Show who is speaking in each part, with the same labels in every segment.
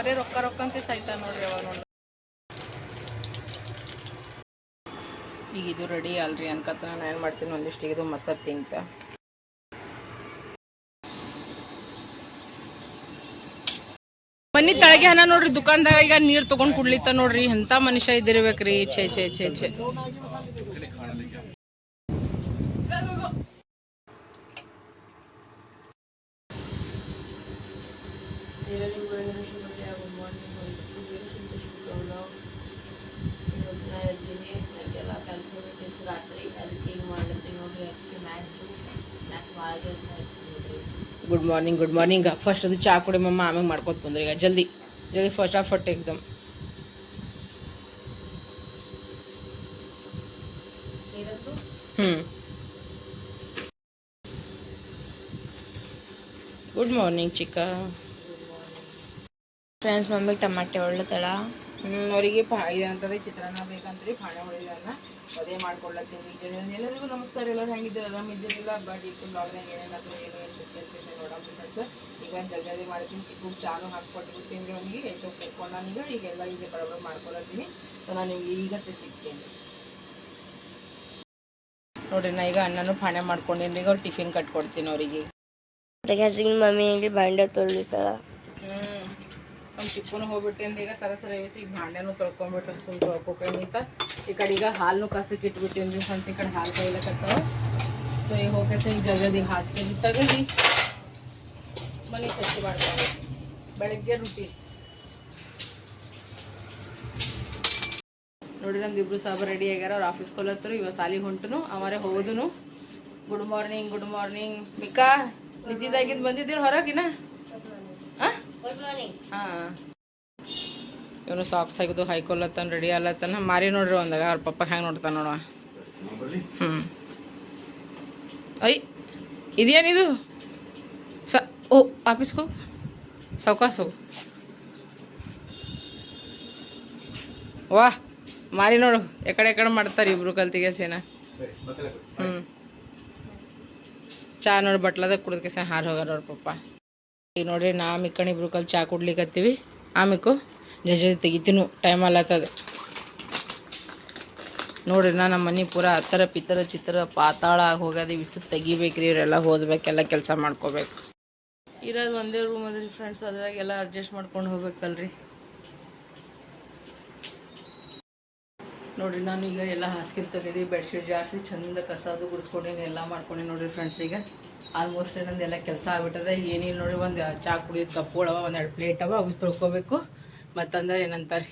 Speaker 1: ಬರೀ ರೊಕ್ಕ ರೊಕ್ಕ ಅಂತ ಸಾಯ್ತಾನ ನೋಡ್ರಿ ಅವಾಗ ನೋಡಿ ಈಗ ಇದು ರೆಡಿ ಅಲ್ರಿ ಅನ್ಕತ್ತ ನಾನು ಏನು ಮಾಡ್ತೀನಿ ಒಂದಿಷ್ಟು ಇದು ಮಸಾಲೆ ತಿಂತ. ಮನಿ ತಳಗೆ ಹಣ ನೋಡ್ರಿ ದುಕಾನ್ದಾಗ ಈಗ ನೀರ್ ತಗೊಂಡ್ ಕುಡ್ಲಿತ್ತ ನೋಡ್ರಿ ಎಂತ ಮನುಷ್ಯ ಇದ್ದಿರ್ಬೇಕ್ರಿ ಛೇ ಛೇ ಛೇ ಛೇ
Speaker 2: ಅದಕ್ಕೆ ಹಿಂಗೆ ಮಾಡ್ಲತ್ತೀನಿ ನೋಡ್ರಿ ಅದಕ್ಕೆ ಮ್ಯಾಚ್ ಮ್ಯಾಚ್ ಭಾಳ ಕೆಲಸ ಆಯ್ತು ನೋಡ್ರಿ
Speaker 1: good morning good morning first ಅದು ಚಾ ಕುಡಿ ಮಮ್ಮ ಆಮೇಲೆ ಮಾಡ್ಕೊತ ಬಂದ್ರಿ. ಈಗ ಜಲ್ದಿ ಜಲ್ದಿ ಫಸ್ಟ್ ಆಫ್ ಫಟ್
Speaker 2: ಎಕ್ದಮ್
Speaker 1: ಹ್ಞೂ ಗುಡ್ ಮಾರ್ನಿಂಗ್ ಚಿಕ್ಕ.
Speaker 2: ಫ್ರೆಂಡ್ಸ್ ಮಮ್ಮಿಗೆ ಟಮಾಟೆ ಒಳ್ಳತಳ
Speaker 1: ಹ್ಞೂ ಅವರಿಗೆ ಪಾ ಇದಂತಂದ್ರೆ ಚಿತ್ರಾನ್ನ ಬೇಕಂತ್ರಿ ಪಾಣೆ ಹೊಳಿದನ್ನ ಅದೇ ಮಾಡ್ಕೊಳ್ಳತ್ತೀವಿ ಎಲ್ಲರಿಗೂ ನಮಸ್ಕಾರ. ಎಲ್ಲರೂ ಹೆಂಗಿದ್ದೀರ? ನಮ್ಮ ಇದ್ದೀರಿಲ್ಲ ಬಟ್ ಇಟ್ಟು ಬ್ಲಾಗ್ನಾಗ ಏನೇನಾದ್ರು ಏನು ಏನು ಸಿಕ್ಕೈತಿ ನೋಡೋಣ ಫ್ರೆಂಡ್ಸ್. ಈಗ ಜಲ್ದಿ ಮಾಡ್ತೀನಿ. ಚಿಕ್ಕ ಚಾನು ಹಾಕ್ಕೊಟ್ಬಿಡ್ತೀನಿ ರೀ ಅವನಿಗೆ ಐದು ನಾನೀಗ ಈಗೆಲ್ಲ ಈಗ ಬರೋಬ್ಬರ ಮಾಡ್ಕೊಳತ್ತೀನಿ ಸೊ ನಾನು ನಿಮ್ಗೆ ಈಗತ್ತೆ ಸಿಗ್ತೀನಿ. ನೋಡ್ರಿ ನಾ ಈಗ ಅನ್ನನೂ ಪಾಣೆ ಮಾಡ್ಕೊಂಡಿನಿ. ಈಗ ಅವ್ರು ಟಿಫಿನ್ ಕಟ್ಕೊಡ್ತೀನಿ ಅವರಿಗೆ.
Speaker 2: ಮಮ್ಮಿ ಬಾಂಡೆ ತೊಳಿತಾಳ
Speaker 1: ಹ್ಮ್. ನಮ್ಮ ಚಿಕ್ಕನು ಹೋಗ್ಬಿಟ್ಟಿಂದ ಈಗ ಸರ ಸರ ಈಗ ಭಾಂಡೆನೂ ತೊಳ್ಕೊಂಬಿಟ್ರೆ ಸುಮ್ಮನೆ ತೊಳ್ಕೊಂತ ಈ ಕಡೆ ಈಗ ಹಾಲು ಕಸಕ್ಕೆ ಇಟ್ಬಿಟ್ಟೇನ್ರಿ ಫ್ರೆಂಡ್ಸ್ ಈ ಕಡೆ ಹಾಲು ಕೈಲಕತ್ತಾವ ಸೊ ಈಗ ಹೋಗಕ್ಕೆ ಈಗ ಜಗದಿಗೆ ಹಾಸಿಗೆ ತೆಗದಿ. ಮನೆ ಸ್ವಚ್ಛ ಮಾಡ್ತಾರೆ ಬೆಳಗ್ಗೆ ರೊಟ್ಟಿ ನೋಡ್ರಿ ನಮ್ದು ಇಬ್ರು ಸಾಬ ರೆಡಿ ಆಗ್ಯಾರ. ಅವ್ರ ಆಫೀಸ್ ಹೋಲತ್ತರು ಇವ ಸಾಲಿಗೆ ಹೊಂಟನು ಅವರೇ ಹೋದನು ಗುಡ್ ಮಾರ್ನಿಂಗ್ ಗುಡ್ ಮಾರ್ನಿಂಗ್ ಮಿಕಾ ನಿದ್ದಿದಾಗಿದ್ದು ಬಂದಿದ್ದೀರಿ ಹೊರಗಿನ? ಹಾಂ. ಇವನು ಸಾಕ್ಸ್ ಹಾಕಿದ್ದು ಹಾಯ್ಕೊಲ್ಲತ್ತಾನ ರೆಡಿ ಅಲ್ಲತ್ತಾನ ಮಾರಿ ನೋಡ್ರಿ ಒಂದಾಗ, ಅವ್ರ ಪಪ್ಪ ಹೆಂಗೆ ನೋಡ್ತಾನ ನೋಡುವ. ಹ್ಞೂ ಐ ಇದೇನಿದು ಸ, ಓ, ಆಫೀಸ್ಗೆ ಹೋಗು. ಸಾವ್ಕಾಸ್ ಹೋಗು. ವಾಹ್ ಮಾರಿ ನೋಡು. ಎಕಡೆ ಎಕಡೆ ಮಾಡ್ತಾರೆ ಇಬ್ರು ಕಲ್ತಿಗೆ ಸೇನ. ಹ್ಞೂ ಚಾ ನೋಡು, ಬಟ್ಲದಾಗ ಕುಡಿದ್ಕೆ ಸೇನ ಹಾರು ಹೋಗಾರ ಅವ್ರ ಪಪ್ಪ. ಈಗ ನೋಡ್ರಿ. ನಾ ಮಿಕ್ಕಣಿ ಇಬ್ರು ಕಲ್ ಚಾ ಕುಡ್ಲಿಕ್ಕತ್ತೀವಿ ಆಮೇಕು ಜಜ ತೆಗಿತೀನು ಟೈಮ್ ಅಲ್ಲತ್ತದ ನೋಡ್ರಿ, ನಾ ನಮ್ಮ ಮನೆ ಪೂರ ಹತ್ತರ ಪಿತ್ತರ ಚಿತ್ರ ಪಾತಾಳ ಆಗಿ ಹೋಗ್ಯದ. ವಿಸಿಟ್ ತೆಗಿಬೇಕ್ರಿ ಇವರೆಲ್ಲ. ಓದ್ಬೇಕೆಲ್ಲ ಕೆಲಸ ಮಾಡ್ಕೋಬೇಕು. ಇರೋದು ಒಂದೇ ರೂಮ್ ಅದ್ರಿ ಫ್ರೆಂಡ್ಸ್ ಅದ್ರಾಗೆಲ್ಲ ಅಡ್ಜಸ್ಟ್ ಮಾಡ್ಕೊಂಡು ಹೋಗ್ಬೇಕಲ್ರಿ. ನೋಡ್ರಿ, ನಾನು ಈಗ ಎಲ್ಲ ಹಾಸಿಗೆ ತೆಗೆದು ಬೆಡ್ಶೀಟ್ ಜಾರಿಸಿ ಚಂದ ಕಸ ಅದು ಗುಡಿಸ್ಕೊಂಡಿನಿ, ಎಲ್ಲ ಮಾಡ್ಕೊಂಡೆ ನೋಡ್ರಿ ಫ್ರೆಂಡ್ಸ್ ಈಗ. ಆಲ್ಮೋಸ್ಟ್ ಏನಂದೆಲ್ಲ ಕೆಲಸ ಆಗ್ಬಿಟ್ಟದೆ. ಏನಿಲ್ಲ ನೋಡಿ, ಒಂದು ಚಾ ಕುಡಿಯೋದು ಕಪ್ಪುಗಳವ ಒಂದೆರಡು ಪ್ಲೇಟ್ ಅವ, ಅವಿಸ್ ತೊಳ್ಕೊಬೇಕು. ಮತ್ತಂದ್ರೆ ಏನಂತಾರೆ,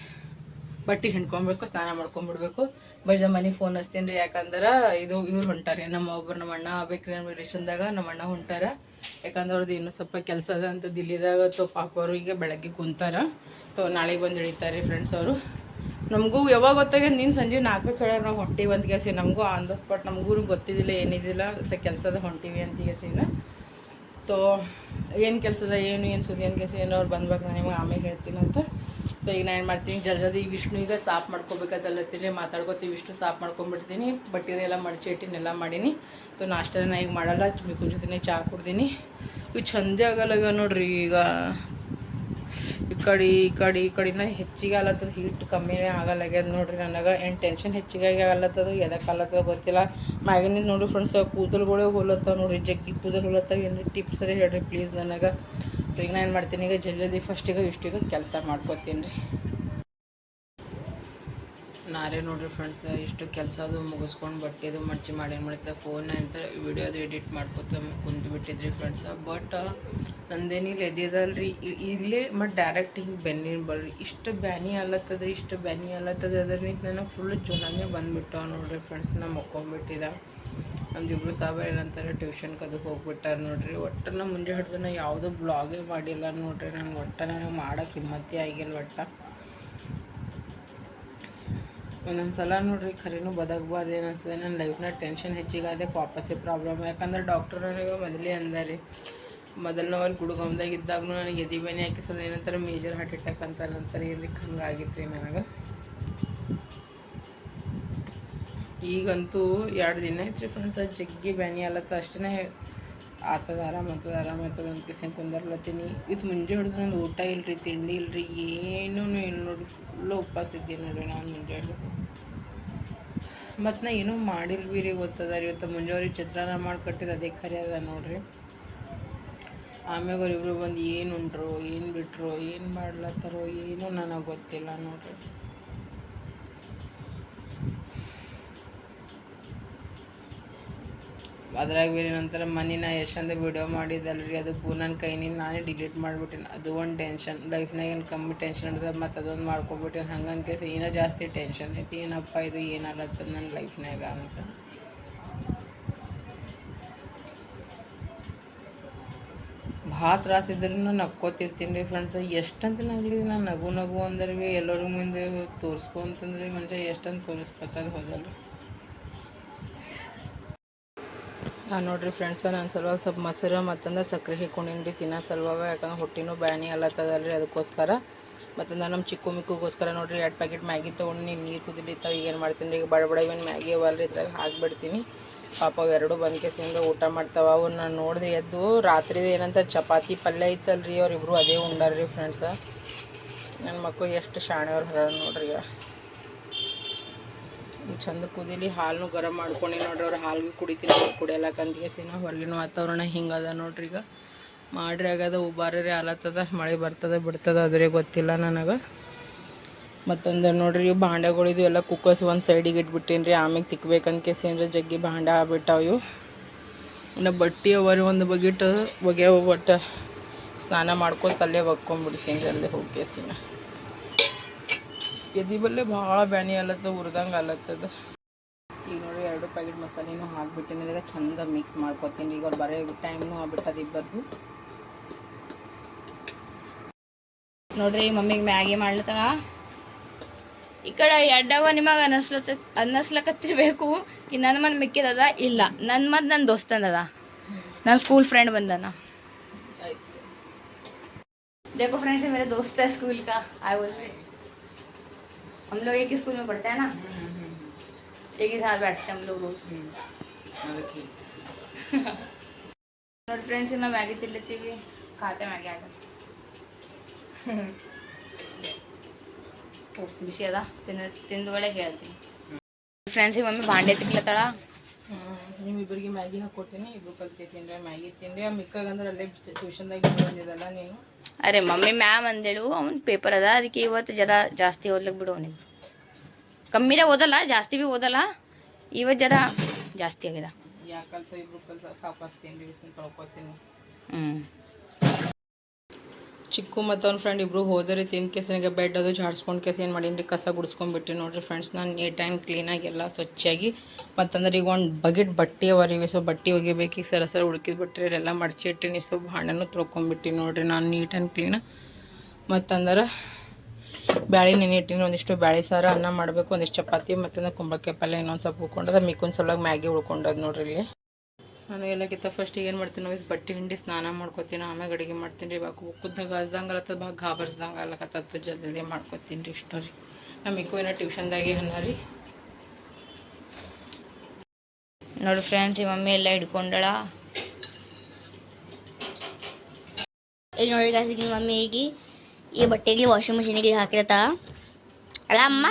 Speaker 1: ಬಟ್ಟೆ ಹಿಂಡ್ಕೊಬೇಕು, ಸ್ನಾನ ಮಾಡ್ಕೊಂಡ್ಬಿಡ್ಬೇಕು ಬೈಜ ಮನೆ ಫೋನ್ ಹಚ್ತೀನಿ ರೀ, ಯಾಕಂದ್ರೆ ಇದು ಇವ್ರು ಹೊಂಟಾರೆ. ನಮ್ಮ ಒಬ್ಬರು ನಮ್ಮ ಅಣ್ಣ ಬೇಕ್ರಿ ನಮ್ಮ ರಿಲೇಷನ್ದಾಗ ನಮ್ಮ ಅಣ್ಣ ಹೊಂಟಾರ. ಯಾಕಂದ್ರೆ ಅವ್ರದ್ದು ಇನ್ನೂ ಸ್ವಲ್ಪ ಕೆಲಸ ಅದ ಅಂತ ದಿಲ್ಲಿದಾಗ ಅಥವಾ ಪಾಪ ಅವರು ಈಗ ಬೆಳಗ್ಗೆ ಕುಂತಾರ. ತೋ ನಾಳೆಗೆ ಬಂದು ಇಳಿತಾರೆ ಫ್ರೆಂಡ್ಸ್ ಅವರು. ನಮಗೂ ಯಾವಾಗ ಗೊತ್ತಾಗ್ಯದ, ನೀನು ಸಂಜೆ ನಾಲ್ಕು ಹೇಳ ನಾವು ಹೊಂಟೀವಿ ಅಂತ ಕೇಸಿ ನಮಗೂ ಆನ್ ದ ಸ್ಪಾಟ್ ನಮಗೂ ಗೊತ್ತಿದ್ದಿಲ್ಲ, ಏನಿದ್ದಿಲ್ಲ, ಸ ಕೆಲಸದ ಹೊಂಟೀವಿ ಅಂತ ಕೇಸಿನ ತೋ, ಏನು ಕೆಲಸದ, ಏನು ಏನು ಸುದ್ದಿ ಅಂತ ಕೇಸಿ ಏನೋ ಅವ್ರು ಬಂದ್ಬೇಕು ನಾನು ನಿಮಗೆ ಆಮೇಲೆ ಹೇಳ್ತೀನಿ ಅಂತ. ಸೊ ಈಗ ನಾನು ಏನು ಮಾಡ್ತೀನಿ, ಜಲ್ ಜಲ್ದಿ ವಿಷ್ಣು ಈಗ ಸಾಫ್ ಮಾಡ್ಕೋಬೇಕಂತಲ್ಲತ್ತೀನಿ ಮಾತಾಡ್ಕೋತೀವಿ, ವಿಷ್ಣು ಸಾಫ್ ಮಾಡ್ಕೊಂಡ್ಬಿಡ್ತೀನಿ ಬಟ್ಟೆ ಎಲ್ಲ ಮಡಚಿ ಇಟ್ಟಿನೆಲ್ಲ ಮಾಡೀನಿ. ಸೊ ನಾಷ್ಟ ನಾ ಈಗ ಮಾಡಲ್ಲ ಮಿಕ್ಕು ಜೊತೆ ಚಹಾ ಕುಡ್ದೀನಿ. ಈಗ ಚಂದೇ ಆಗಲ್ಲ ನೋಡ್ರಿ ಈಗ. ಈ ಕಡೆ ಈ ಕಡೆ, ಈ ಕಡೆನ ಹೆಚ್ಚಿಗೆ ಆಗ್ಲತ್ತದ. ಹೀಟ್ ಕಮ್ಮಿನೇ ಆಗಲ್ಲಾಗ್ಯದ ನೋಡ್ರಿ ನನಗೆ ಏನು ಟೆನ್ಷನ್ ಹೆಚ್ಚಿಗೆ ಆಗಲತ್ತದ ಎದಕ್ಕೆ ಆಗತ್ತದ ಗೊತ್ತಿಲ್ಲ. ಮ್ಯಾಗಿನಿಂದ ನೋಡ್ರಿ ಫ್ರೆಂಡ್ಸ್ ಕೂದಲುಗಳೇ ಹೋಲತ್ತವ ನೋಡ್ರಿ. ಜಗ್ಗಿ ಕೂದಲು ಹೋಲತ್ತವ. ಏನು ಟಿಪ್ಸ್ ರೀ ಹೇಳ್ರಿ ಪ್ಲೀಸ್ ನನಗೆ. ಈಗ ನಾನು ಏನು ಮಾಡ್ತೀನಿ, ಈಗ ಜಲ್ದಿ ಫಸ್ಟಿಗೆ ಇಷ್ಟಿಗೆ ಕೆಲಸ ಮಾಡ್ಕೊತೀನಿ ರೀ. ನಾರೇ ನೋಡ್ರಿ ಫ್ರೆಂಡ್ಸ್ ಇಷ್ಟು ಕೆಲಸ ಅದು ಮುಗಿಸ್ಕೊಂಡು ಬಟ್ಟೆದು ಮಡ್ಚಿ ಮಾಡಿ ಏನು ಮಾಡಿದ್ದೆ ಫೋನ್ ಅಂತ ವಿಡಿಯೋದು ಎಡಿಟ್ ಮಾಡ್ಕೊತ ಕುಂತು ಬಿಟ್ಟಿದ್ರಿ ಫ್ರೆಂಡ್ಸ್ ಬಟ್ ನಂದೇನಿಲ್ಲ ಎದ್ದಿದಲ್ರಿ ಇಲ್ಲೇ ಮತ್ತು ಡೈರೆಕ್ಟ್ ಹಿಂಗೆ ಬೆನ್ನಿನ ಬಳ್ರಿ. ಇಷ್ಟು ಬ್ಯಾನಿ ಅಲ್ಲತ್ತದ ಇಷ್ಟು ಬ್ಯಾನಿ ಅಲ್ಲತ್ತದ ಅದ್ರಿಂದ ನನಗೆ ಫುಲ್ ಜ್ವರನೇ ಬಂದುಬಿಟ್ಟು ನೋಡ್ರಿ ಫ್ರೆಂಡ್ಸ್ ನಾ ಮಕ್ಕೊಂಬಿಟ್ಟಿದ. ನಮ್ದಿಬ್ರು ಸಾಬ ಏನಂತಾರೆ ಟ್ಯೂಷನ್ಗೆ ಅದು ಹೋಗ್ಬಿಟ್ಟಾರ ನೋಡ್ರಿ. ಒಟ್ಟು ನಾ ಮುಂಜಾನೆ ಹಿಡ್ದು ನಾ ಯಾವುದೂ ಬ್ಲಾಗೇ ಮಾಡಿಲ್ಲ ನೋಡ್ರಿ. ನಂಗೆ ಒಟ್ಟು ನನಗೆ ಮಾಡೋಕೆ ಹಿಮ್ಮತ್ತೇ ಆಗಿಲ್ಲ ಒಟ್ಟು. ಒಂದೊಂದು ಸಲ ನೋಡ್ರಿ ಖರೀನೂ ಬದಕ್ಬಾರ್ದು ಏನಿಸ್ತದೆ ನನ್ನ ಲೈಫ್ನಾಗ ಟೆನ್ಷನ್ ಹೆಚ್ಚಿಗಾದೆ ವಾಪಸ್ಸೇ ಪ್ರಾಬ್ಲಮ್ ಯಾಕಂದ್ರೆ ಡಾಕ್ಟರ್ ನನಗೆ ಮೊದಲೇ ಅಂದಾರಿ, ಮೊದಲು ನಾವು ಅಲ್ಲಿ ಗುಡ್ಗಮ್ದಾಗ ಇದ್ದಾಗೂ ನನಗೆ ಎದಿ ಬೇನೆ ಹಾಕಿಸೋದು ಏನಂತಾರೆ ಮೇಜರ್ ಹಾರ್ಟ್ ಅಟ್ಯಾಕ್ ಅಂತಾರೆ ಅಂತಾರೆ ಇರ್ಲಿಕ್ಕೆ ಹಂಗಾಗಿತ್ತು ರೀ ನನಗೆ. ಈಗಂತೂ ಎರಡು ದಿನ ಆಯ್ತು ರೀ ಫ್ರೆಂಡ್ಸ್ ಜಗ್ಗಿ ಬ್ಯಾನಿ ಅಲ್ಲತ್ತ ಅಷ್ಟೇ ಆತದ ಆರಾಮ ಆಗ್ತದ ಆರಾಮ ಆತದ ಅಂತ ಕಿಸನ್ ಕುಂದರ್ಲತ್ತೀನಿ ಇದು ಮುಂಜೆ ಹಿಡಿದು ನಂದು ಊಟ ಇಲ್ರಿ, ತಿಂಡಿ ಇಲ್ರಿ, ಏನೂ ಇಲ್ಲ ನೋಡ್ರಿ ಫುಲ್ಲು ಉಪವಾಸ ಇದ್ದೀನಿ ನೋಡ್ರಿ ನಾನು ಮುಂಜೆ ಮತ್ತು ನಾ ಏನೂ ಮಾಡಿಲ್ವಿ ರೀ ಗೊತ್ತದ ರೀ, ಇವತ್ತು ಮುಂಜಾನೆ ಚಿತ್ರಾನ್ನ ಮಾಡಿ ಕಟ್ಟಿದ್ದು ಅದೇ ಖರೆ ಅದ ನೋಡ್ರಿ. ಆಮ್ಯಾಗ ಅವ್ರಿಬ್ರು ಬಂದು ಏನು ಉಂಡ್ರು, ಏನು ಬಿಟ್ರು, ಏನು ಮಾಡ್ಲತ್ತಾರೋ ಏನೂ ನನಗೆ ಗೊತ್ತಿಲ್ಲ ನೋಡ್ರಿ. ಅದ್ರಾಗ ಬೇರೆ ನಂತರ ಮನಿನ ಎಷ್ಟಂದ ವಿಡಿಯೋ ಮಾಡಿದಲ್ರಿ ಅದು ನನ್ನ ಕೈನಿಂದ ನಾನೇ ಡಿಲೀಟ್ ಮಾಡಿಬಿಟ್ಟಿನಿ. ಅದು ಒಂದು ಟೆನ್ಷನ್ ಲೈಫ್ನಾಗ ಏನು ಕಮ್ಮಿ ಟೆನ್ಷನ್ ಇರ್ತದೆ ಮತ್ತು ಅದೊಂದು ಮಾಡ್ಕೊಬಿಟ್ಟಿನಿ. ಕೇಸ್ ಏನೋ ಜಾಸ್ತಿ ಟೆನ್ಷನ್ ಐತಿ. ಏನಪ್ಪ ಇದು ಏನಾಗತ್ತದ ನನ್ನ ಲೈಫ್ನಾಗ ಅಂತ. ಭಾಳ ತ್ರಾಸಿದ್ರು ನಕ್ಕೋತಿರ್ತೀನಿ ರೀ ಫ್ರೆಂಡ್ಸ್ ಎಷ್ಟಂತ ನಗ್ಲಿ ನಾನು ನಗು ನಗು ಅಂದ್ರೆ ಭೀ ಎಲ್ಲರ ಮುಂದೆ ತೋರಿಸ್ಕೊಂತಂದ್ರೆ ಮನುಷ್ಯ, ಎಷ್ಟಂತ ತೋರಿಸ್ಬೇಕದು ಹೋದಲ್ರಿ. ಹಾಂ, ನೋಡ್ರಿ ಫ್ರೆಂಡ್ಸ ನಾನು ಸಲುವಾಗಿ ಸ್ವಲ್ಪ ಮೊಸರು ಮತ್ತಂದ್ರೆ ಸಕ್ಕರೆ ರೀ ತಿನ್ನೋ ಸಲುವಾಗ, ಯಾಕಂದ್ರೆ ಹೊಟ್ಟಿನೂ ಬ್ಯಾನಿ ಅಲ್ಲತ್ತದಲ್ರಿ ಅದಕ್ಕೋಸ್ಕರ. ಮತ್ತಂದ್ರೆ ನಮ್ಮ ಚಿಕ್ಕು ಮಿಕ್ಕುಗೋಸ್ಕರ ನೋಡಿರಿ, ಎರಡು ಪ್ಯಾಕೆಟ್ ಮ್ಯಾಗಿ ತೊಗೊಂಡು ನೀರು ಕುದಿಲಿತ್ತಾವ ಈಗ ಏನು ಮಾಡ್ತೀನಿ ರೀ ಈಗ ಬಡ ಇವನ್ ಮ್ಯಾಗಿ ಅವಲ್ರಿ ಇದ್ರಾಗ ಹಾಕ್ಬಿಡ್ತೀನಿ. ಪಾಪ ಅವು ಎರಡು ಬಂದ್ಕೆ ಕೇಸಿಂದ ಊಟ ಮಾಡ್ತಾವ ನಾನು ನೋಡಿದೆ ಎದ್ದು ರಾತ್ರಿ ಏನಂತ ಚಪಾತಿ ಪಲ್ಯ ಇತ್ತಲ್ರಿ, ಅವ್ರಿಬ್ರು ಅದೇ ಉಂಡಾರ್ರಿ ಫ್ರೆಂಡ್ಸ ನನ್ನ ಮಕ್ಕಳು ಎಷ್ಟು ಶಾಣೆಯವ್ರು ಹರ ನೋಡ್ರಿ. ಚಂದ ಕುದಿಲಿ ಹಾಲು ಗರಂ ಮಾಡ್ಕೊಂಡು ನೋಡ್ರಿ ಅವ್ರು ಹಾಲು ಕುಡಿತೀನಿ ಕುಡಿಯಲಕ್ಕಂತ ಕೇಸಿನ ಹೊರಗಿನ ವಾತಾವರಣ ಹಿಂಗದ ನೋಡ್ರಿ ಈಗ. ಮಾಡ್ರಿ ಆಗದ ಉಬಾರಿ ಆಲತ್ತದ ಮಳೆ ಬರ್ತದ, ಬಿಡ್ತದ ಅದ್ರೆ ಗೊತ್ತಿಲ್ಲ ನನಗೆ. ಮತ್ತೊಂದು ನೋಡ್ರಿ, ಇವು ಭಾಂಡೆಗಳಿದು ಎಲ್ಲ ಕುಕ್ಕರ್ಸ್ ಒಂದು ಸೈಡಿಗೆ ಇಟ್ಬಿಟ್ಟೀನಿ ರೀ ಆಮೇಲೆ ತಿಕ್ಬೇಕಂತ ಕೇಸಿನ್ರಿ, ಜಗ್ಗಿ ಭಾಂಡ ಆಗ್ಬಿಟ್ಟಾವ ಇವು. ಇನ್ನು ಬಟ್ಟೆ ಅವರಿ ಒಂದು ಬಗಿಟ್ಟು ಒಗೆ ಒಟ್ಟು ಸ್ನಾನ ಮಾಡ್ಕೊಂಡು ತಲೆ ಒಕ್ಕೊಂಬಿಡ್ತೀನಿ ರೀ, ಅಲ್ಲೇ ಹೋಗಿ ಕೇಸಿನ. ಎದಿ ಬಲ್ಲೆ ಭಾಳ ಬ್ಯಾನಿ ಅಲ್ಲತ್ತದ ಉರ್ದಂಗೆ ಅಲ್ಲತ್ತದ ಈಗ ನೋಡ್ರಿ ಎರಡು ಪ್ಯಾಕೆಟ್ ಮಸಾಲೆನೂ ಹಾಕ್ಬಿಟ್ಟಿನಿ ಇದಾಗ ಚಂದ ಮಿಕ್ಸ್ ಮಾಡ್ಕೊತೀನಿ ಈಗ ಅವ್ರು ಬರೀ ಟೈಮ್ನು ಆಗ್ಬಿಟ್ಟದ ಇಬ್ಬರದು
Speaker 2: ನೋಡ್ರಿ ಮಮ್ಮಿಗೆ ಮ್ಯಾಗಿ ಮಾಡ್ಲತ್ತಾಳ ಈ ಕಡೆ ಎಡ್ಡವ ನಿಮಗೆ ಅನ್ನಿಸ್ಲತ್ತ ಅನ್ನಿಸ್ಲಕತ್ತಿರ್ಬೇಕು ಈ ನನ್ನ ಮನೆ ಮಿಕ್ಕಿದದ ಇಲ್ಲ ನನ್ನ ಮದ್ ನನ್ನ ದೋಸ್ತಂದದ ನನ್ನ ಸ್ಕೂಲ್ ಫ್ರೆಂಡ್ ಬಂದನ
Speaker 1: ಆಯ್ತು
Speaker 2: देखो फ्रेंड्स ये मेरे दोस्त है स्कूल का आए बोल रहे हम लोग एक स्कूल में पढ़ते हैं ना। एक ही साथ बैठते हैं हम लोग रोज।
Speaker 1: और
Speaker 2: फ्रेंड्स से मैं मैगी तिल लेती हुई खाते मैगी आकर बिसी आधा तीन तीन दो बड़े गए थे।
Speaker 1: फ्रेंड्स की मम्मी भांडे तिल तड़ा ನಿಮ್ಮಿಬ್ಬರಿಗೆ ಮ್ಯಾಗಿ ಹಾಕ್ಕೊಡ್ತೀನಿ ಇಬ್ರು ಕಲ್ತಿ ತಿನ್ರಿ ಮ್ಯಾಗಿ ತಿನ್ರಿ ಆ ಮಿಕ್ಕಾಗಂದ್ರೆ ಅಲ್ಲೇ ಟ್ಯೂಷನ್ದಾಗ ಬಂದಿದ್ದಲ್ಲ ನೀನು?
Speaker 2: ಅರೆ ಮಮ್ಮಿ ಮ್ಯಾಮ್ ಅಂದೇಳು ಅವ್ನ ಪೇಪರ್ ಅದ ಅದಕ್ಕೆ ಇವತ್ತು ಜರ ಜಾಸ್ತಿ ಓದ್ಲಿಕ್ಕೆ ಬಿಡು ಅವನಿಗೆ. ಕಮ್ಮಿನೇ ಓದಲ್ಲ ಜಾಸ್ತಿ ಭೀ ಓದಲ್ಲ. ಇವತ್ತು ಜರ ಜಾಸ್ತಿ ಆಗಿದೆ.
Speaker 1: ಯಾಕಂತ ಇಬ್ರು ಕಲ್ಸ ಸಾಪಾಸ್ ತಿನ್ರಿ ಬಿಸಿಲು ತೊಳ್ಕೊತೀನಿ.
Speaker 2: ಹ್ಞೂ
Speaker 1: ಚಿಕ್ಕು ಮತ್ತು ಅವ್ನ ಫ್ರೆಂಡ್ ಇಬ್ಬರು ಹೋದರೆ ತಿಂದ ಕೆಸನಿಗೆ ಬೆಡ್ ಅದು ಜಾಡ್ಸ್ಕೊಂಡು ಕೆಸಿ ಏನು ಮಾಡೀನಿ ರೀ ಕಸ ಗುಡಿಸ್ಕೊಂಡ್ಬಿಟ್ಟು ನೋಡಿರಿ ಫ್ರೆಂಡ್ಸ್ ನಾನು ನೀಟ್ ಆ್ಯಂಡ್ ಕ್ಲೀನಾಗಿ ಎಲ್ಲ ಸ್ವಚ್ಛಾಗಿ ಮತ್ತಂದ್ರೆ ಈಗ ಒಂದು ಬಗೆಟ್ ಬಟ್ಟೆ ಅವ ರೀ ಸೊ ಬಟ್ಟೆ ಒಗಿಬೇಕು ಈಗ ಸರ ಸರ ಹುಡುಕಿದ ಬಿಟ್ರಿ ಎಲ್ಲ ಮಡ್ಚಿ ಇಟ್ಟಿನಿ ಸೊ ಹಣ್ಣನ್ನು ತೊಳ್ಕೊಂಬಿಟ್ಟು ನೋಡಿರಿ ನಾನು ನೀಟ್ ಆ್ಯಂಡ್ ಕ್ಲೀನ ಮತ್ತಂದ್ರೆ ಬ್ಯಾಳಿ ನೆನೆ ಇಟ್ಟಿನಿ, ಒಂದಿಷ್ಟು ಬ್ಯಾಳಿ ಸಾರ, ಅನ್ನ ಮಾಡಬೇಕು, ಒಂದಿಷ್ಟು ಚಪಾತಿ, ಮತ್ತಂದ್ರೆ ಕುಂಬಳಕಾಯಿ ಪಲ್ಯ ಇನ್ನೊಂದು ಸ್ವಲ್ಪ ಉಳ್ಕೊಂಡದ ಮಿಕ್ಕೊಂದು ಸಲುವಾಗಿ ಮ್ಯಾಗಿ ಉಳ್ಕೊಂಡದ ನೋಡ್ರಿ ಇಲ್ಲಿ. ನಾನು ಎಲ್ಲಕ್ಕಿಂತ ಫಸ್ಟ್ ಏನು ಮಾಡ್ತೀನಿ ನಾವು ಬಟ್ಟೆ ಹಿಂಡಿ ಸ್ನಾನ ಮಾಡ್ಕೊತೀನಿ, ಆಮ್ಯಾಗ ಅಡುಗೆ ಮಾಡ್ತೀನಿ ರೀ ಇವಾಗ ಉಕ್ಕದಾಗ ಹಸ್ದಂಗೆ ಭಾಗ ಗಾಬರ್ಸ್ದಂಗೆ ಅಲ್ಲಕತ್ತತ್ತು ಜಲ್ದಿ ಮಾಡ್ಕೊತೀನಿ ರೀ ಇಷ್ಟು ರೀ. ಮಿಕ್ಕು ಏನೋ ಟ್ಯೂಷನ್ದಾಗೆ ಅನ್ನ ರೀ.
Speaker 2: ನೋಡಿ ಫ್ರೆಂಡ್ಸ್ ಈ ಮಮ್ಮಿ ಎಲ್ಲ ಹಿಡ್ಕೊಂಡಳ.
Speaker 3: ಇಲ್ಲಿ ನೋಡಿ ಕಾಸಿಗಿನ ಈಗ ಮಮ್ಮಿ ಈಗ ಈ ಬಟ್ಟೆಗೆ ವಾಷಿಂಗ್ ಮಷೀನಿಗೆ ಹಾಕಿರ್ತಾಳ ಅಲ್ಲ ಅಮ್ಮ?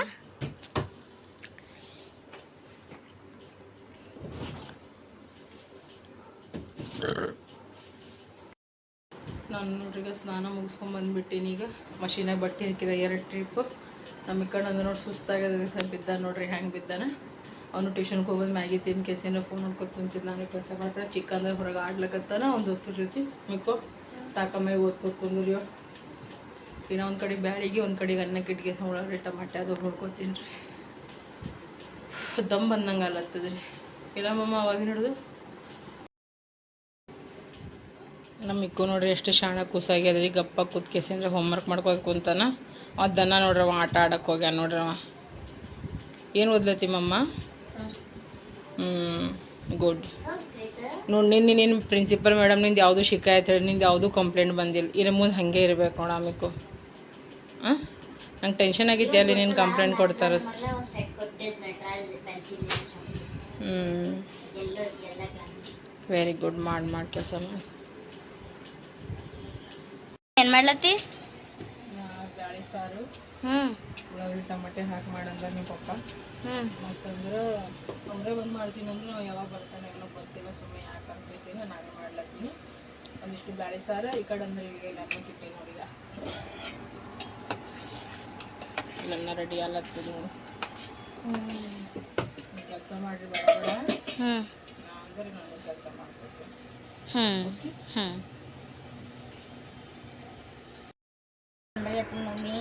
Speaker 1: ನಾನು ಈಗ ಸ್ನಾನ ಮುಗಿಸ್ಕೊಂಡ್ ಬಂದ್ಬಿಟ್ಟಿನಿ ಈಗ. ಮಷೀನಾಗ ಬಟ್ಟೆ ಹಾಕಿದೆ, ಎರಡು ಟ್ರಿಪ್ ನಮ್ಮ ಅಂದ್ರೆ ನೋಡಿ ಸುಸ್ತಾಗದ ಸರ್ ಬಿದ್ದ ನೋಡ್ರಿ ಹೆಂಗೆ ಬಿದ್ದಾನೆ. ಅವನು ಟ್ಯೂಷನ್ಗೆ ಹೋಗೋದು ಮ್ಯಾಗಿ ತಿಂದು ಕೆಸಿನ ಫೋನ್ ನೋಡ್ಕೊತ ಕುಂತಿದ್ದ ನಾನು ಕೆಲಸ ಅಂದ್ರೆ ಹೊರಗೆ ಆಡ್ಲಕತ್ತಾನ ಅವ್ನ ದೋಸ್ತರ ಜೊತೆ. ಮಿಕ್ಕೋ, ಸಾಕಮ್ಮ ಓದ್ಕೊತ ಕುಂದ್ರಿ ಇನ್ನು ಒಂದು ಕಡೆ ಬ್ಯಾಳಿಗೆ, ಒಂದು ಕಡೆಗೆ ಅನ್ನಕ್ಕೆ ಇಟ್ಗೆ ಉಳ್ಳಾಗಡ್ಡಿ, ಟಮಾಟೆ ಅದು ಹೊಡ್ಕೊತೀನಿ ರೀ. ದಮ್ ಬಂದಂಗೆ ಅಲ್ಲತ್ತದ್ರಿ ಇಲ್ಲ ಮಮ್ಮ ಅವಾಗ ಹಿಡಿದು ನಮ್ಮ ಇಕ್ಕು ನೋಡ್ರಿ ಎಷ್ಟು ಶಾಣ ಕೂಸಾಗ್ಯದ ರೀ ಗಪ್ಪ ಕೂತ್ ಹೋಮ್ ಹೋಮ್ವರ್ಕ್ ಮಾಡ್ಕೊಂಡು ಕುಂತಾನ. ಅದನ್ನ ದನ ನೋಡ್ರಿ ಅವ ಆಟ ಆಡಕ್ಕೆ ಹೋಗ್ಯಾನ ನೋಡ್ರವ ಏನು ಓದ್ಲತ್ತಿ ಮಮ್ಮ? ಹ್ಞೂ ಗುಡ್ ನೋಡಿ ನಿನ್ನ ನಿನ್ನ ಪ್ರಿನ್ಸಿಪಲ್ ಮೇಡಮ್ ನಿಂದು ಯಾವುದು ಶಿಕಾಯತ್ ಹೇಳಿ ನಿಂದು ಯಾವುದೂ ಕಂಪ್ಲೇಂಟ್ ಬಂದಿಲ್ಲ. ಇನ್ನು ಮುಂದೆ ಹಾಗೆ ಇರ್ಬೇಕು ನೋಡ ಮಿಕ್ಕು ಹಾಂ? ನಂಗೆ ಟೆನ್ಷನ್ ಆಗಿತ್ತು ಅಲ್ಲಿ ನೀನು ಕಂಪ್ಲೇಂಟ್ ಕೊಡ್ತಾರ. ಹ್ಞೂ
Speaker 2: ವೆರಿ ಗುಡ್ ಮಾಡಿ ಮಾಡಿ ಕೆಲಸ ಮಾಡಿ
Speaker 3: ಏನು ಮಾಡ್ಲತ್ತಿ?
Speaker 1: ಬ್ಯಾಳಿ ಸಾರು
Speaker 3: ಹ್ಞೂ
Speaker 1: ಉಳ್ಳಾಗಡ್ಡಿ ಟಮಾಟೆ ಹಾಕಿ ಮಾಡಂದ ನಿಮ್ಮ ಪಪ್ಪ.
Speaker 3: ಹ್ಞೂ
Speaker 1: ಮತ್ತಂದ್ರೆ ಅವರೇ ಬಂದು ಮಾಡ್ತೀನಿ ಅಂದ್ರೆ ನಾವು ಯಾವಾಗ ಬರ್ತಾನೆ ಏನೋ ಗೊತ್ತಿಲ್ಲ ಸುಮ್ಮನೆ ಯಾಕೆ ಅನ್ಕೇಸಿಲ್ಲ ನಾನೇ ಮಾಡ್ಲತ್ತೀನಿ. ಒಂದಿಷ್ಟು ಬ್ಯಾಳಿ ಸಾರು ಈ ಕಡೆ ಅಂದ್ರೆ ಈಗ ಇಲ್ಲ ಅನ್ನ ಚಿಟ್ಟಿ ನೋಡಿಲ್ಲ ಇಲ್ಲನ್ನ ರೆಡಿ ಅಲ್ಲತ್ತದ ನೋಡು. ಕೆಲಸ ಮಾಡ್ರಿ ಬೇಡ ಬೇಡ.
Speaker 3: ಹ್ಞೂ
Speaker 1: ಅಂದ್ರೆ ನಾನು ಕೆಲಸ ಮಾಡ್ಕೊಡ್ತೀನಿ.
Speaker 3: ಹ್ಞೂ ಹ್ಞೂ ಮಮ್ಮಿ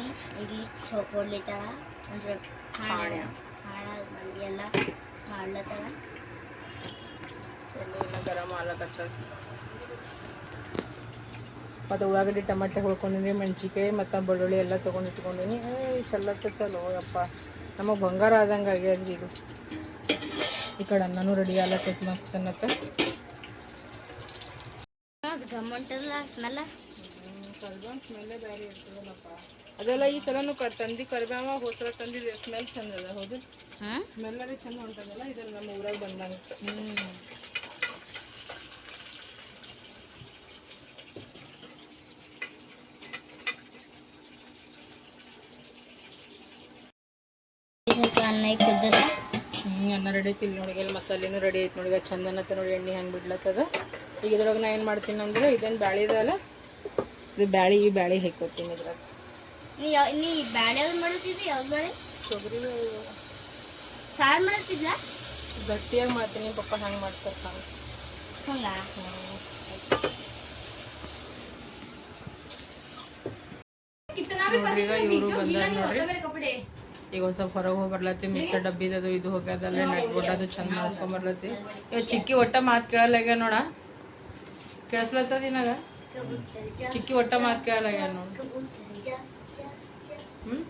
Speaker 3: ಚೋಕೊಡ್ಲಿತ್ತಾಳ ಅಂದ್ರೆ ಹಾಳ ಮಂಡಿ ಎಲ್ಲ ಮಾಡ್ಲತ್ತಾಳ
Speaker 1: ಗರಂ ಮತ್ತು ಉಳ್ಳಾಗಡ್ಡಿ ಟಮಾಟೆ ಹೊಳ್ಕೊಂಡಿನಿ ಮೆಣಸಿಕಾಯಿ ಮತ್ತು ಬೆಳ್ಳುಳ್ಳಿ ಎಲ್ಲ ತೊಗೊಂಡು ಇಟ್ಕೊಂಡಿನಿ. ಏಯ್ ಚಲ್ಲತ್ತಲ್ಲೋ ಯಪ್ಪ. ನಮಗೆ ಬಂಗಾರ ಆದಂಗೆ ಆಗ್ಯದ್ರಿ ಇದು. ಈ ಕಡೆ ಅನ್ನನೂ ರೆಡಿ ಆಗ್ಲತ್ತೈತಿ ಮಸ್ತ್ ಅನ್ನತ್ತ.
Speaker 3: ಗಮ್ಮಂಟಲ್ಲ ಸ್ಮೆಲ್ಲ
Speaker 1: ಸ್ಮೆಲ್ಲೇ ಬೇರೆ ಇರ್ತದಲ್ಲಪ್ಪ. ಅದೆಲ್ಲ ಈ ಸಲನು ಕ ತಂದಿ ಕರ್ಬೇವ ಹೋಸಲ ತಂದಿದೆ. ಸ್ಮೆಲ್ ಚಂದ ಅದ ಹೌದು?
Speaker 3: ಹಾಂ?
Speaker 1: ಸ್ಮೆಲ್ಲರೇ ಚಂದ ಹೊಂಟದಲ್ಲ ಇದೆಲ್ಲ ನಮ್ಮ ಊರಾಗ ಬಂದಂಗ
Speaker 3: ಹ್ಞೂ ಅನ್ನ
Speaker 1: ಹ್ಞೂ ಅನ್ನ ರೆಡಿ ಐತಿ ಇಲ್ಲಿ ನೋಡಿ. ಇಲ್ಲಿ ಮಸಾಲೆನೂ ರೆಡಿ ಐತಿ ನೋಡಿ. ಚಂದ ಅನ್ನತ್ತ ನೋಡಿ ಎಣ್ಣೆ ಹೆಂಗೆ ಬಿಡ್ಲತ್ತದ. ಈಗ ಇದ್ರೊಳಗೆ ನಾ ಏನ್ ಮಾಡ್ತೀನಿ ಅಂದ್ರೆ ಇದನ್ ಬ್ಯಾಳಿದಲ್ಲ ಇದು ಬ್ಯಾಳಿ ಈ ಬ್ಯಾಳಿ ಹಾಕೋತೀನಿ ಇದ್ರಾಗ
Speaker 3: ನೀ ನೀ ಬ್ಯಾಳೆ ಯಾವ್ದು ಮಾಡುತ್ತಿದ್ದಿ? ಯಾವ್ದು ಬೇಳೆ
Speaker 1: ತೊಗರಿ
Speaker 3: ಸಾರು ಮಾಡುತ್ತಿದ್ಲ?
Speaker 1: ಗಟ್ಟಿಯಾಗಿ ಮಾಡ್ತೀನಿ ಪಪ್ಪ ಹಂಗೆ ಮಾಡ್ತಾರೆ ಹಂಗೆ
Speaker 3: ಹಂಗ
Speaker 1: ನೋಡ್ರಿ ಈಗ ಇವರು ಬಂದಾರ ನೋಡ್ರಿ. ಈಗ ಒಂದ್ ಸ್ವಲ್ಪ ಹೊರಗೆ ಹೋಗಿ ಬರ್ಲತ್ತಿ ಮಿಕ್ಸರ್ ಡಬ್ಬಿದದು ಇದು ಹೋಗ್ಯದಲ್ಲ ನೆಟ್ಬಿಟ್ಟು ಅದು ಚಂದ ಮಾಡ್ಸ್ಕೊಂಡ್ ಬರ್ಲತ್ತಿ ಈಗ ಚಿಕ್ಕಿ ಒಟ್ಟ ಮಾತು ಕೇಳಲ್ಲಾಗ್ಯ ನೋಡ? ಕೇಳಿಸ್ಲತ್ತದ ಇನ್ನಾಗ ಚಿಕ್ಕಿ ಒಟ್ಟ ಮಾತು ಕೇಳಲ್ಲಾಗ್ಯ ನೋಡ? ಹ್ಮ್?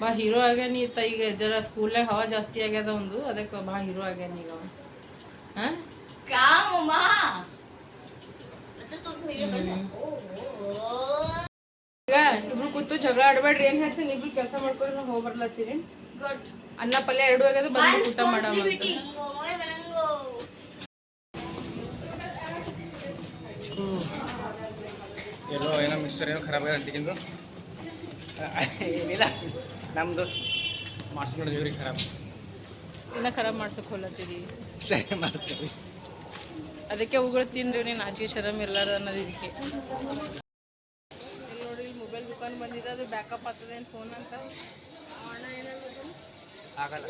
Speaker 1: ಬಾ ಹೀರೋ ಆಗ್ಯಾನ ಈತ ಈಗ ಜರ ಸ್ಕೂಲ್ನಾಗ ಹವಾ ಜಾಸ್ತಿ ಆಗ್ಯದ ಒಂದು ಅದಕ್ಕೆ ಬಾ ಹೀರೋ ಆಗ್ಯಾನ ಈಗ ಅವ ಹಾ? ಈಗ ಇಬ್ರು ಕೂತು ಜಗಳ ಆಡ್ಬೇಡ್ರಿ ಏನ್ ಹೇಳ್ತೀನಿ? ಇಬ್ರು ಕೆಲಸ ಮಾಡ್ಕೊಂಡು ನಾವು ಹೋಗಿ ಬರ್ಲತ್ತೀರಿ ಅನ್ನ ಪಲ್ಯ ಎರಡು ಆಗ್ಯದ ಬಂದು ಊಟ ಮಾಡಮ್ಮ
Speaker 4: ಏನೋ ಮಿಸ್ಟರ್ ಏನೋ ಖರಾಬ್ ಆಗ್ಯದ ಅಂಟಿಗಿಂದು ಏನಿಲ್ಲ. ನಮ್ಮದು ಮಾಡ್ಸ್ಕೊಂಡು ಇವ್ರಿಗೆ ಖರಾಬ್.
Speaker 1: ಇನ್ನ ಖರಾಬ್ ಮಾಡ್ಸಕ್ ಹೋಲತ್ತೀರಿ
Speaker 4: ಸರಿ ಮಾಡ್ತೀವಿ.
Speaker 1: ಅದಕ್ಕೆ ಉಗುಳ್ತೀನಿ ನೀನು ಆಚೆ ಶರಮ್ ಇರ್ಲಾರ ಅನ್ನೋದು ಇದಕ್ಕೆ. ಇಲ್ಲಿ ನೋಡ್ರಿ ಮೊಬೈಲ್ ದುಕಾನ್ ಬಂದಿದೆ ಅದು ಬ್ಯಾಕಪ್ ಆಗ್ತದೇನು ಫೋನ್ ಅಂತ. ಅಣ್ಣ ಏನಾಗ್ಬೇಕು
Speaker 4: ಆಗಲ್ಲ.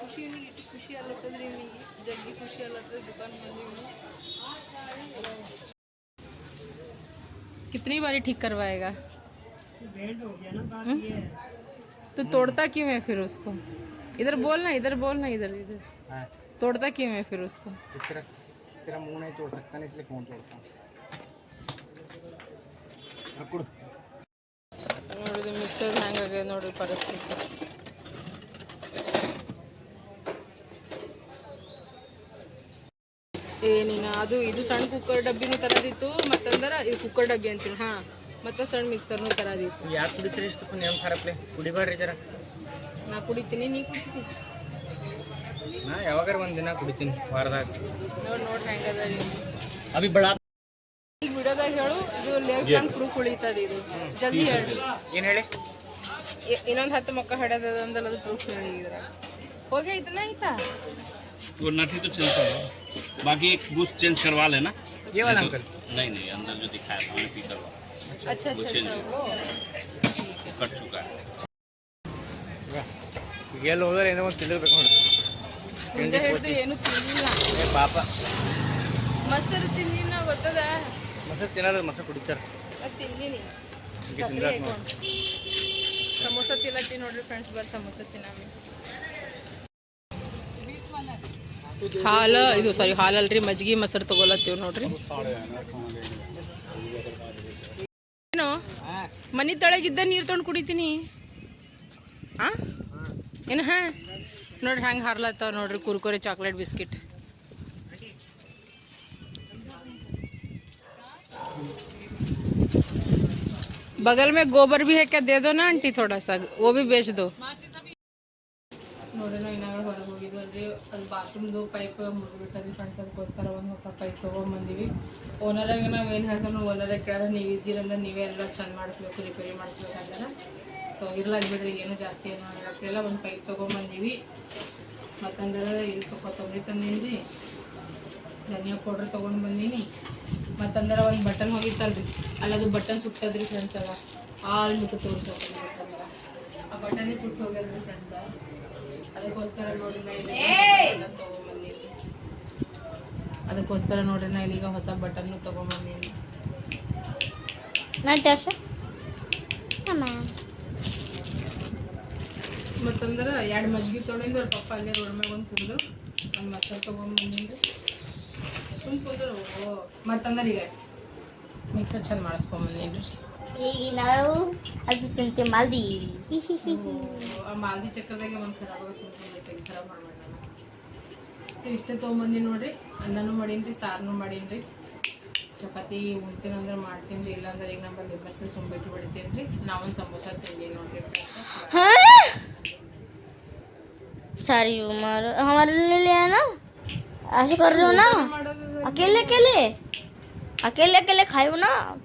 Speaker 1: ಖುಷಿ ಇವ್ನಿಗೆ ಖುಷಿ ಅಲ್ಲತ್ತದ್ರಿ ಇವ್ನಿಗೆ ಜಗ್ಗಿ ಖುಷಿ ಅಲ್ಲತ್ತದ ದುಕಾನ್ ಬಂದೀವಿ. कितनी बारी ठीक करवाएगा हम्म? तो तोड़ता क्यों है फिर उसको इधर बोलना इधर बोलना इधर इधर
Speaker 4: हाँ
Speaker 1: तोड़ता क्यों है फिर उसको
Speaker 4: इस तरह तेरा मुंह नहीं तोड़ सकता ना इसलिए फ़ोन तोड़ता हूँ अब कुड़
Speaker 1: ನೋಡಿದು ಮಿಕ್ಸರ್ ಹ್ಯಾಂಗಾಗಿದೆ ನೋಡ್ರಿ ಪರಿಸ್ಥಿತಿ ಏನಿನ ಅದು ಇದು ಸಣ್ಣ ಕುಕ್ಕರ್ ಡಬ್ಬಿನೂ ತರದಿತ್ತು ಮತ್ತಂದ್ರೆ ಇದು ಕುಕ್ಕರ್ ಡಬ್ಬಿ ಅಂತೀನಿ ಹಾಂ. ಮತ್ತೆ ಸಣ್ಣ ಮಿಕ್ಸರ್ನೂ ತರದಿತ್ತು.
Speaker 4: ಯಾಕೆ ಕುಡಿತೀರಿ ಇಷ್ಟು ನೇಮ್ ಖರಪ್ಲೆ? ಕುಡಿಬೇಡ್ರಿ ಜರ.
Speaker 1: ನಾ ಕುಡಿತೀನಿ ನೀ ಕುಡಿ
Speaker 4: ನಾ ಯಾವಾಗಾರ ಒಂದು ದಿನ ಕುಡಿತೀನಿ ವಾರದಾಗ.
Speaker 1: ನೋಡಿ ನೋಡ್ರಿ ಹೆಂಗದ ರೀ.
Speaker 4: ಅಭಿ ಬಡ
Speaker 1: ಈಗ ವಿಡಿಯೋದಾಗ ಹೇಳು ಇದು ಲೇಟ್ ಹಂಗೆ ಪ್ರೂಫ್ ಉಳಿತದ ಇದು. ಜಲ್ದಿ ಹೇಳಿ
Speaker 4: ಏನು ಹೇಳಿ?
Speaker 1: ಇನ್ನೊಂದು ಹತ್ತು ಮಕ್ಕ ಹಡ್ಯದ ಅಂದಲ್ಲ ಅದು ಪ್ರೂಫ್ ಹೇಳಿ ಇದ್ರ ಹೋಗಿ ಇದನ್ನ ಆಯ್ತಾ?
Speaker 5: वो नठी तो चेंज करो बाकी एक बूस्ट चेंज करवा लेना
Speaker 4: ये वाला अंकल
Speaker 5: नहीं नहीं अंदर जो दिखाया था वही पीटर
Speaker 1: अच्छा अच्छा अच्छा वो ठीक है
Speaker 5: कट चुका है
Speaker 4: ಈಗ ಎಲ್ಲಿ ಹೋದ್ರೆ ಏನೋ ಒಂದು ತಿಳಿರ್ಬೇಕು ನೋಡಿ
Speaker 1: ಮುಂದೆ ಹಿಡಿದು ಏನು ತಿಂದಿಲ್ಲ
Speaker 4: ಏ ಪಾಪ
Speaker 1: ಮೊಸರು ತಿಂದಿನ ಗೊತ್ತದ
Speaker 4: ಮತ್ತೆ ತಿನ್ನಲ್ಲ ಮತ್ತೆ ಕುಡಿತಾರೆ
Speaker 1: ಅದು ತಿಂದಿನಿ
Speaker 4: ಈಗ
Speaker 1: ಸಕ್ರೆ
Speaker 4: ತಿಂದ್ರೆ
Speaker 1: ಹಾಕೊಂಡು. ಸಮೋಸ ತಿನ್ನತ್ತಿ ನೋಡ್ರಿ ಫ್ರೆಂಡ್ಸ್ ಬರ್ ಸಮೋಸ ತಿನ್ನಾಮಿ ಹಾಲು ಇದು ಸಾರಿ ಹಾಲಲ್ರಿ ಮಜ್ಜಿಗೆ ಮೊಸರು ತಗೊಳತ್ತೀವಿ ನೋಡ್ರಿ ಏನು ಮನಿ ತಳಗಿದ್ದ ನೀರು ತೊಗೊಂಡು ಕುಡಿತೀನಿ ಆ ಏನು ಹಾಂ ನೋಡ್ರಿ ಹೆಂಗೆ ಹಾರ್ಲತ್ತಾವ ನೋಡ್ರಿ ಕುರ್ಕುರೆ ಚಾಕ್ಲೇಟ್ ಬಿಸ್ಕಿಟ್ बगल में गोबर भी है क्या दे दो ना आंटी थोड़ा सा वो भी बेच दो ನೋಡ್ರಿ ಏನಾದ್ರು ಹೊರಗೆ ಹೋಗಿದ್ವಲ್ರಿ ರೀ ಅದು ಬಾತ್ರೂಮ್ದು ಪೈಪ್ ಮುರಿದ್ಬಿಟ್ಟದ್ರಿ ಫ್ರೆಂಡ್ಸ್ ಅದಕ್ಕೋಸ್ಕರ ಒಂದು ಹೊಸ ಪೈಪ್ ತೊಗೊಂಬಂದಿವಿ. ಓನರಾಗ ನಾವು ಏನು ಹೇಳ್ತಾರೆ ಓನರಾಗ ಕೇಳಿದ್ರೆ ನೀವು ಇದ್ದೀರಲ್ಲ, ನೀವೇ ಎಲ್ಲ ಚೆಂದ ಮಾಡಿಸ್ಬೇಕು ರಿಪೇರಿ ಮಾಡಿಸ್ಬೇಕಂದ್ರೆ ಸೊ ಇರ್ಲಾಗ ಬಿಡ್ರಿ, ಏನು ಜಾಸ್ತಿ ಏನು ಆಗತ್ತಿಲ್ಲ ಒಂದು ಪೈಪ್ ತೊಗೊಂಬಂದೀವಿ. ಮತ್ತಂದ್ರೆ ಇದು ಕೊತ್ತಂಬರಿ ತಂದೀನಿ. ಧನಿಯಾ ಪೌಡ್ರ್ ತೊಗೊಂಡು ಬಂದೀನಿ ಮತ್ತಂದ್ರೆ ಒಂದು ಬಟನ್ ಹೋಗಿತ್ತಲ್ರಿ. ಅಲ್ಲದು ಬಟನ್ ಸುಟ್ಟದ್ರಿ ಫ್ರೆಂಡ್ಸ್ ಅಲ್ಲ. ಆಲ್ ಮುಖ ತೋರಿಸ್ಬೇಕು ಆ ಬಟನೇ ಸುಟ್ಟು ಹೋಗ್ಯದ್ರಿ ಫ್ರೆಂಡ್ಸ್ ಅದಕ್ಕೋಸ್ಕರ ನೋಡ್ರಿ ನಾ ಇಲ್ಲಿ ಅದಕ್ಕೋಸ್ಕರ ನೋಡ್ರಿ ನಾ ಇಲ್ಲಿಗ ಹೊಸ ಬಟನ್ ತಗೊಂಬಂದೀನಿ
Speaker 3: ನಾನು ತೋರ್ಸ.
Speaker 1: ಮತ್ತಂದ್ರೆ ಎರಡು ಮಜ್ಜಿಗೆ ತೊಗೊಂಡು ಅವ್ರ ಪಪ್ಪ ಅಲ್ಲೇ ರೋಡ್ ಮ್ಯಾಗ ಒಂದು ಕುಡಿದು ಒಂದು ಮಸಾಲೆ ತೊಗೊಂಬಂದಿನಿ ಸುಮ್ ಕುಂದ್ರು ಮತ್ತಂದ್ರೆ ಈಗ ಮಿಕ್ಸರ್ ಚಂದ ಮಾಡಿಸ್ಕೊಂಬಂದೀನಿ
Speaker 3: ಈಗ ನಾವು ಅದು ತಿಂತೀವಿ ಮಾಲ್ದಿ
Speaker 1: ಆ ಮಾಲ್ದಿ ಚಕ್ರದಾಗೆ ಒಂದು ಖರಾಬ್ ಆಗ ಸುಮ್ಮನೆ ಖರಾಬ್ ಮಾಡ್ಬೇಡ ಇಷ್ಟೇ ತೊಗೊಂಬಂದಿ ನೋಡ್ರಿ ಅನ್ನನೂ ಮಾಡೀನಿ ಸಾರನು ಮಾಡೀನಿ ಚಪಾತಿ ಉಣ್ತೀನಿ ಅಂದ್ರೆ ಮಾಡ್ತೀನಿ ರೀ ಇಲ್ಲಾಂದ್ರೆ ಈಗ ನಮ್ಮಲ್ಲಿ ಮತ್ತೆ ಸುಮ್ಮ ಬಿಟ್ಟು ಬಿಡ್ತೀನಿ ರೀ ನಾವೊಂದು ಸಮೋಸ ತಿಂದೀನಿ ನೋಡ್ರಿ
Speaker 3: सारी उम्र हमारे लिए ले आना ऐसे कर रहे हो ना
Speaker 1: ಮಾಡೋದು
Speaker 3: अकेले अकेले अकेले अकेले खाए हो ना
Speaker 1: ನೀವು ಮ್ಯಾಗಿ ತಿನ್ನಿರಿ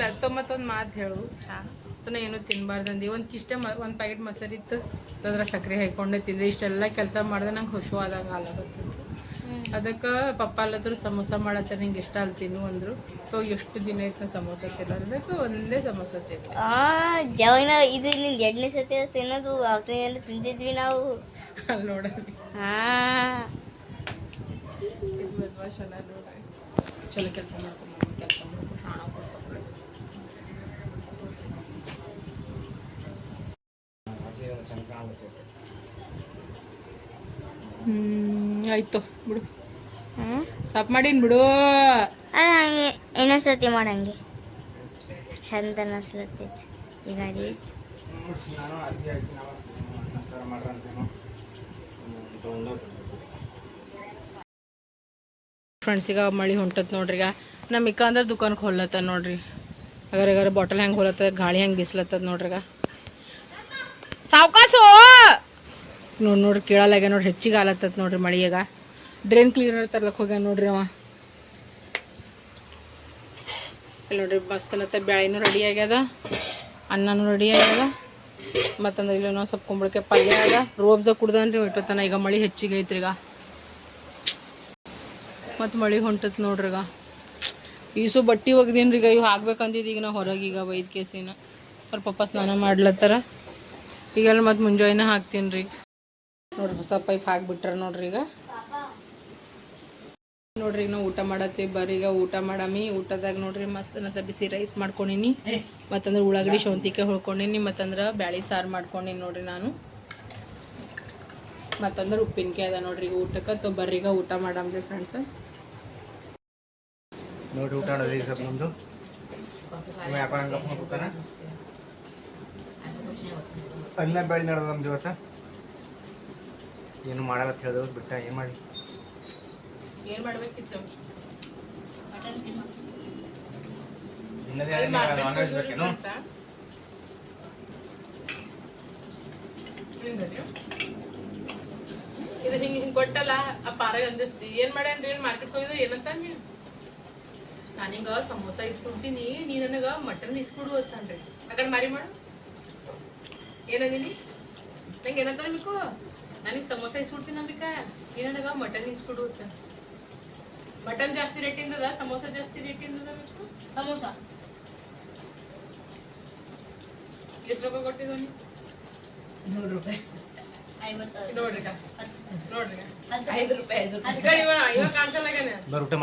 Speaker 1: ಇಲ್ಲ ತೊಂಬತ್ತೊಂದು ಮಾತು ಹೇಳು. ನಾ ಏನು ತಿನ್ನಬಾರ್ದಂದು ಒಂದು ಕಿಷ್ಟ ಮ ಒಂದು ಪ್ಯಾಕೆಟ್ ಮೊಸರು ಇತ್ತು. ಅದ್ರ ಸಕ್ಕರೆ ಹಾಕೊಂಡೆ ತಿಂದೆ. ಇಷ್ಟೆಲ್ಲ ಕೆಲಸ ಮಾಡಿದೆ ನಂಗೆ ಖುಷಿ ಆದಾಗ ಹಾಲಾಗತ್ತಿತ್ತು ಅದಕ್ಕೆ ಪಪ್ಪ ಅಲ್ಲದ್ರು ಸಮೋಸ ಮಾಡತ್ತ ನಿಂಗೆ ಇಷ್ಟ ಅಲ್ಲಿ ತಿನ್ನು ಅಂದರು. ತೋ ಎಷ್ಟು ದಿನ ಆಯ್ತು ಸಮೋಸ ತಿನ್ನಲ್ಲ. ಅದಕ್ಕೆ ಒಂದೇ ಸಮೋಸ ತಿಂದೆ.
Speaker 3: ಆ ಜವಾನ ಇದು ಇಲ್ಲಿ ಎರಡನೇ ಸತಿ ತಿನ್ನೋದು ಅವತ್ತಿನೆಲ್ಲ ತಿಂತಿದ್ವಿ ನಾವು.
Speaker 1: ಅಲ್ಲಿ ನೋಡ್ರಿ ಚಲೋ ಕೆಲಸ ಮಾಡ್ಕೊಂಡು ಕೆಲಸ ಮಾಡ್ಕೊಂಡು ಕೊಡ್ಬೇಕು ಹ್ಮ್ ಆಯ್ತು ಬಿಡು. ಸಾಪ್ ಮಾಡೀನಿ ಬಿಡು.
Speaker 3: ಹಂಗೆ ಇನ್ನೊಂದು ಸತಿ ಮಾಡಂಗೆ ಚಂದ ಅನಿಸ್ಲತ್ತೈತಿ ಈ ಗಾಡಿ
Speaker 4: ನಾನು ಹಸಿ ಹಾಕಿ ನಾವು ನಮಸ್ಕಾರ ಮಾಡ್ರಂತೇನೋ ತೊಗೊಂಡು
Speaker 1: ಫ್ರೆಂಡ್ಸ್ ಈಗ ಮಳೆ ಹೊಂಟತ್ ನೋಡ್ರಿ ಈಗ. ನಮ್ಮ ಇಕ್ಕ ಅಂದ್ರೆ ಹೊಲತ್ತ ನೋಡ್ರಿ. ಅಗರ ಅಗರ ಬಾಟಲ್ ಹೆಂಗೆ ಹೊಲತ್ತದ ಗಾಳಿ ಹೆಂಗೆ ಬಿಸ್ಲತ್ತದ ನೋಡ್ರಿ ಈಗ. ಸಾವ್ಕಾಸು! ನೋಡಿ ನೋಡ್ರಿ ಕೇಳಲಾಗ ನೋಡ್ರಿ ಹೆಚ್ಚಿಗೆ ಆಲತ್ತದ ನೋಡ್ರಿ ಮಳಿಯಾಗ ಡ್ರೈನ್ ಕ್ಲೀನರ್ ತರ್ಲಕ್ಕ ಹೋಗ್ಯಾನ ನೋಡ್ರಿ ಅವ. ಇಲ್ಲಿ ನೋಡ್ರಿ ಮಸ್ತ್ ಅನ್ನತ್ತ ಬ್ಯಾಳಿನೂ ರೆಡಿ ಆಗ್ಯದ, ಅನ್ನನೂ ರೆಡಿ ಆಗ್ಯದ. ಮತ್ತಂದ್ರೆ ಇಲ್ಲಿ ಇನ್ನೊಂದು ಸ್ವಲ್ಪ ಕುಂಬಳಕಾಯಿ ಪಲ್ಯ ಅದ. ರೋಬ್ಸ ಕುಡ್ದನ್ರಿ ಇಟ್ಟೋತನ ಈಗ ಮಳೆ ಹೆಚ್ಚಿಗೆ ಐತ್ರಿ ಮತ್ತು ಮಳೆ ಹೊಂಟತ್ ನೋಡ್ರಿ ಈಗ. ಈಸು ಬಟ್ಟೆ ಒಗ್ದೀನಿ ಈಗ. ಇವು ಹಾಕ್ಬೇಕಂದಿದ್ದು ಈಗ ನಾ ಹೊರಗೆ ಈಗ ಒಯ್ದ ಕೇಸಿನ. ಅವ್ರ ಪಪ್ಪ ಸ್ನಾನ ಮಾಡ್ಲತ್ತಾರ. ಈಗೆಲ್ಲ ಮತ್ತು ಮುಂಜಾನೆ ಹಾಕ್ತೀನಿ ರೀ ನೋಡ್ರಿ ಹೊಸ ಪೈಪ್ ಹಾಕ್ಬಿಟ್ರ ನೋಡ್ರಿ ಈಗ. ನೋಡ್ರಿ ಈಗ ನಾವು ಊಟ ಮಾಡತ್ತೀವಿ ಬರ್ರಿ ಈಗ ಊಟ ಮಾಡಮಿ ಊಟದಾಗ ನೋಡ್ರಿ ಮಸ್ತ್ ಅನ್ನತ್ತ ಬಿಸಿ ರೈಸ್ ಮಾಡ್ಕೊಂಡಿನಿ. ಮತ್ತಂದ್ರೆ ಉಳ್ಳಾಗಡ್ಡಿ ಶೌಂತಿಕಾಯಿ ಹೊಳ್ಕೊಂಡಿನಿ ಮತ್ತಂದ್ರೆ ಬ್ಯಾಳಿ ಸಾರು ಮಾಡ್ಕೊಂಡಿನಿ ನೋಡ್ರಿ ನಾನು. ಮತ್ತಂದ್ರೆ ಉಪ್ಪಿನಕಾಯಿ ಅದ ನೋಡ್ರಿ ಈಗ ಊಟಕ್ಕೆ. ತೊ ಬರ್ರಿ ಈಗ ಊಟ ಮಾಡಮ್ರಿ ಫ್ರೆಂಡ್ಸ್
Speaker 4: ನೋಡಿ ಊಟ ನಮ್ಮದು ಅನ್ನ ಬ್ಯಾಳಿ ನಡೆದ ನಮ್ದು ಇವತ್ತು. ಏನು ಮಾಡಲ್ಲ ಅಂತ ಹೇಳಿದೆವು ಬಿಟ್ಟ ಏನು ಮಾಡಿ?
Speaker 1: ಏನು ಮಾಡಬೇಕಿತ್ತು?
Speaker 4: ಇನ್ನದೇ ನಾನ್ ವೆಜ್ ಬೇಕೇನು?
Speaker 1: ಇದು ಹಿಂಗೆ ಹಿಂಗೆ ಕೊಟ್ಟಲ್ಲ ಆ ಪಾರಾಗ ಅಂದಿಸ್ತಿ ಏನ್ ಮಾಡ್ಯಾನ್ರಿ ಮಾರ್ಕೆಟ್ ಹೋಗಿದ್ದು ಏನಂತ ನೀ ನಾನೀಗ ಸಮೋಸ ಇಸ್ಕೊಡ್ತೀನಿ ನೀ ನನಗ ಮಟನ್ ಇಸ್ಕೊಡು ಅಂತಾನ್ರಿ ಅಕಡೆ ಕಡೆ ಮಾರಿ ಮಾಡು. ಏನಂದಿನಿ? ನಂಗೆ ಏನಂತ ಬೇಕು ನನಗೆ ಸಮೋಸ ಇಸ್ಕೊಡ್ತೀನಿ ನಂಬಿಕ ನೀ ನನಗ ಮಟನ್ ಇಸ್ಕೊಡು ಅಂತ. ಮಟನ್ ಜಾಸ್ತಿ ರೇಟಿಂದದ ಸಮೋಸ ಜಾಸ್ತಿ ರೇಟಿಂದದ ಬೇಕು
Speaker 3: ಸಮೋಸ.
Speaker 1: ಎಷ್ಟು ರೂಪಾಯಿ ಕೊಟ್ಟಿದ್ದು ನೀ ನೂರು ರೂಪಾಯಿ. ನೋಡ್ರಿ. ನೋಡ್ರಿ. ಐದು ರೂಪಾಯಿ.
Speaker 4: ಬರ್ರಿ ಊಟ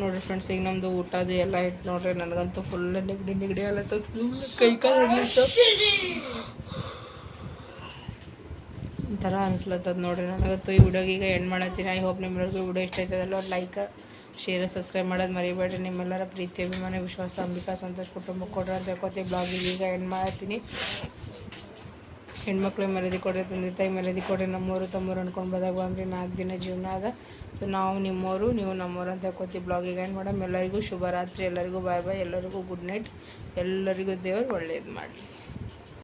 Speaker 1: ನೋಡ್ರಿ ಫ್ರೆಂಡ್ಸ್ ಈಗ ನಮ್ದು ಊಟದು ಎಲ್ಲ ಇಟ್ಟು ನೋಡ್ರಿ ನನಗಂತೂ ಫುಲ್ ನೆಗಡಿ ನೆಗಡಿ ಆಗತ್ತದ ಕೈ ಕಾಲು ಥರ ಅನ್ಸ್ಲತ್ತದ ನೋಡ್ರಿ. ನನಗಂತೂ ಈ ವಿಡಿಯೋಗೆ ಈಗ ಎಂಡ್ ಮಾಡತ್ತೀನಿ. ಐ ಹೋಪ್ ನಿಮ್ಮೆಲ್ಲರಿಗೂ ವಿಡಿಯೋ ಇಷ್ಟ ಆಯ್ತದಲ್ಲ. ಲೈಕ್ ಶೇರ್ ಸಬ್ಸ್ಕ್ರೈಬ್ ಮಾಡೋದು ಮರಿಬೇಡ್ರಿ. ನಿಮ್ಮೆಲ್ಲರ ಪ್ರೀತಿ, ಅಭಿಮಾನ, ವಿಶ್ವಾಸ, ಅಂಬಿಕಾ, ಸಂತೋಷ್ ಕುಟುಂಬ ಕೊಡ್ರಿ ಅಂತ ಹೇಳ್ಕೊತೀವಿ ಬ್ಲಾಗಿಗೆ ಈಗ ಎಂಡ್ ಮಾಡತ್ತೀನಿ. ಹೆಣ್ಮಕ್ಳಿಗೆ ಮರ್ಯಾದೆ ಕೊಡ್ರಿ, ತಂದೆ ತಾಯಿ ಮರ್ಯಾದೆ ಕೊಡ್ರಿ. ನಮ್ಮವರು ತಮ್ಮವ್ರು ಅನ್ಕೊಂಡು ಬಂದಾಗ ಬಂದ್ರಿ. ನಾಲ್ಕು ದಿನ ಜೀವನ ಅದ. ಸೊ ನಾವು ನಿಮ್ಮವರು ನೀವು ನಮ್ಮವರು ಅಂತ ಹೇಳ್ಕೊತೀವಿ ಬ್ಲಾಗಿಗೆ ಎಂಡ್ ಮಾಡಮ್. ಎಲ್ಲರಿಗೂ ಶುಭರಾತ್ರಿ. ಎಲ್ಲರಿಗೂ ಬಾಯ್ ಬಾಯ್ ಎಲ್ಲರಿಗೂ ಗುಡ್ ನೈಟ್ ಎಲ್ಲರಿಗೂ ದೇವರು ಒಳ್ಳೇದು ಮಾಡಲಿ.